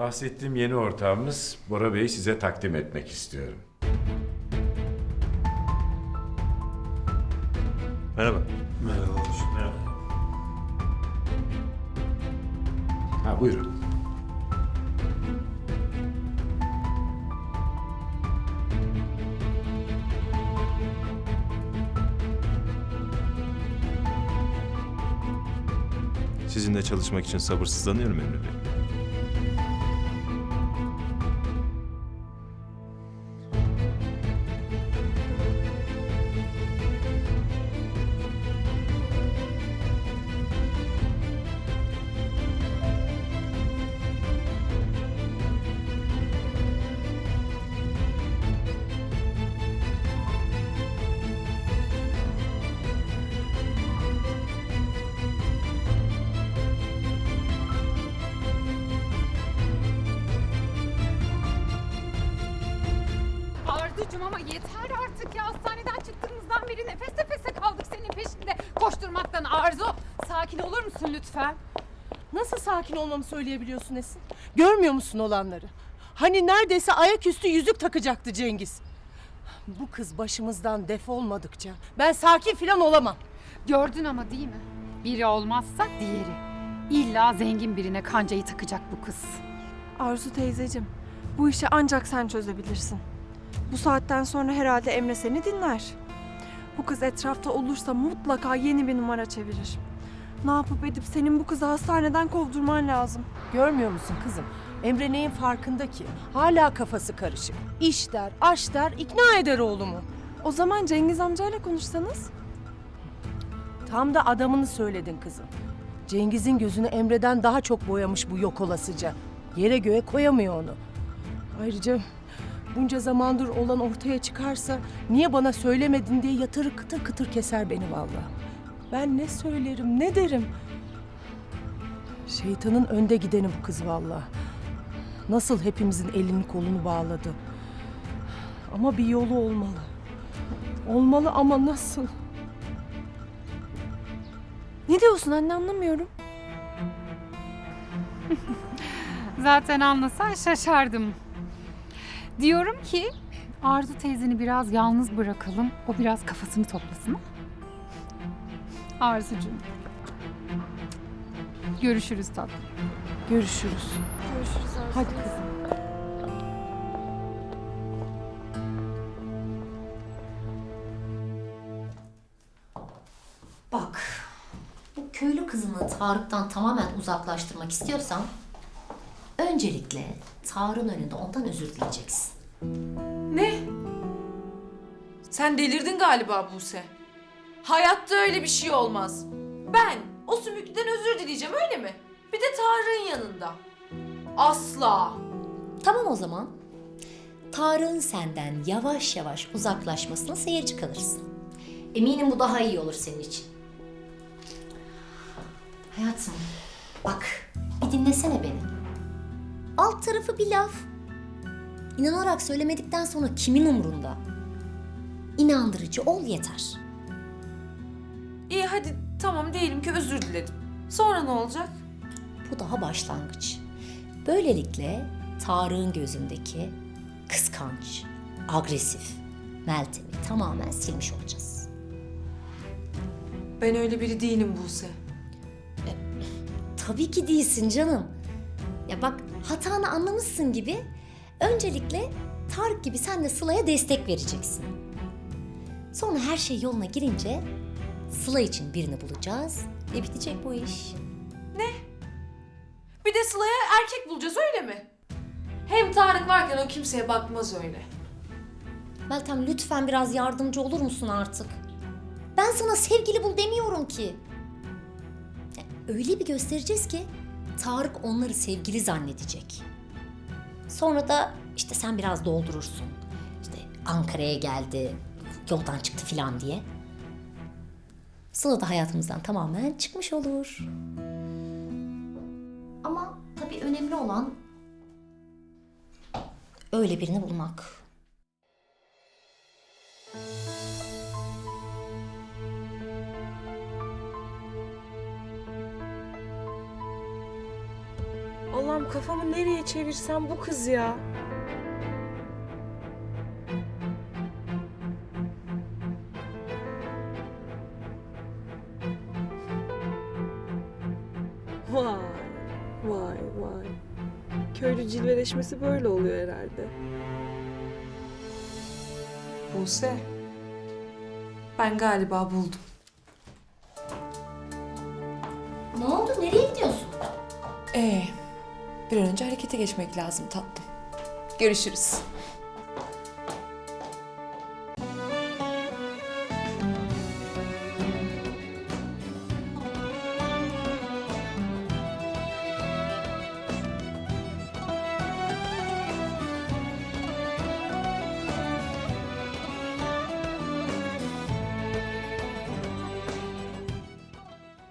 Bahsettiğim yeni ortağımız Bora Bey'i size takdim etmek istiyorum. Merhaba. Ha buyurun. Sizinle çalışmak için sabırsızlanıyorum Emre Bey. Lütfen? Nasıl sakin olmamı söyleyebiliyorsun Esin? Görmüyor musun olanları? Hani neredeyse ayaküstü yüzük takacaktı Cengiz. Bu kız başımızdan defolmadıkça ben sakin falan olamam. Gördün ama değil mi? Biri olmazsa diğeri. İlla zengin birine kancayı takacak bu kız. Arzu teyzecim, bu işi ancak sen çözebilirsin. Bu saatten sonra herhalde Emre seni dinler. Bu kız etrafta olursa mutlaka yeni bir numara çevirir. Ne yapıp edip senin bu kızı hastaneden kovdurman lazım. Görmüyor musun kızım? Emre neyin farkında ki? Hala kafası karışık. İş der, aş der, ikna eder oğlumu. O zaman Cengiz amcayla konuşsanız. Tam da adamını söyledin kızım. Cengiz'in gözünü Emre'den daha çok boyamış bu yok olasıca. Yere göğe koyamıyor onu. Ayrıca bunca zamandır olan ortaya çıkarsa niye bana söylemedin diye yatırı kıtır kıtır keser beni vallahi. Ben ne söylerim ne derim. Şeytanın önde gideni bu kız vallahi. Nasıl hepimizin elini kolunu bağladı. Ama bir yolu olmalı. Olmalı ama nasıl? Ne diyorsun anne anlamıyorum. Zaten anlasan şaşardım. Diyorum ki Arzu teyzeni biraz yalnız bırakalım. O biraz kafasını toplasın. Arzucuğum. Görüşürüz tatlım. Görüşürüz. Görüşürüz Arzu. Hadi kızım. Bak, bu köylü kızını Tarık'tan tamamen uzaklaştırmak istiyorsan öncelikle Tarık'ın önünde ondan özür dileyeceksin. Ne? Sen delirdin galiba Buse. Hayatta öyle bir şey olmaz. Ben o sümüklüden özür dileyeceğim öyle mi? Bir de Tarık'ın yanında. Asla. Tamam o zaman. Tarık'ın senden yavaş yavaş uzaklaşmasına seyirci kalırsın. Eminim bu daha iyi olur senin için. Hayatım, bak bir dinlesene beni. Alt tarafı bir laf. İnanarak söylemedikten sonra kimin umrunda? İnandırıcı ol yeter. İyi hadi tamam diyelim ki özür diledim. Sonra ne olacak? Bu daha başlangıç. Böylelikle Tarık'ın gözündeki kıskanç, agresif Meltem'i tamamen silmiş olacağız. Ben öyle biri değilim Buse. Tabii ki değilsin canım. Ya bak hatanı anlamışsın gibi öncelikle Tarık gibi sen de Sıla'ya destek vereceksin. Sonra her şey yoluna girince Sıla için birini bulacağız ve bitecek bu iş. Bir de Sıla'ya erkek bulacağız öyle mi? Hem Tarık varken o kimseye bakmaz öyle. Meltem lütfen biraz yardımcı olur musun artık? Ben sana sevgili bul demiyorum ki. Öyle bir göstereceğiz ki Tarık onları sevgili zannedecek. Sonra da işte sen biraz doldurursun. İşte Ankara'ya geldi, yoldan çıktı filan diye. Sıla da hayatımızdan tamamen çıkmış olur. Ama tabii önemli olan öyle birini bulmak. Allah'ım kafamı nereye çevirsem bu kız ya. Vay, vay, vay. Köylü cilveleşmesi böyle oluyor herhalde. Buse. Ben galiba buldum. Ne oldu? Nereye gidiyorsun? Ee, bir an önce harekete geçmek lazım tatlım. Görüşürüz.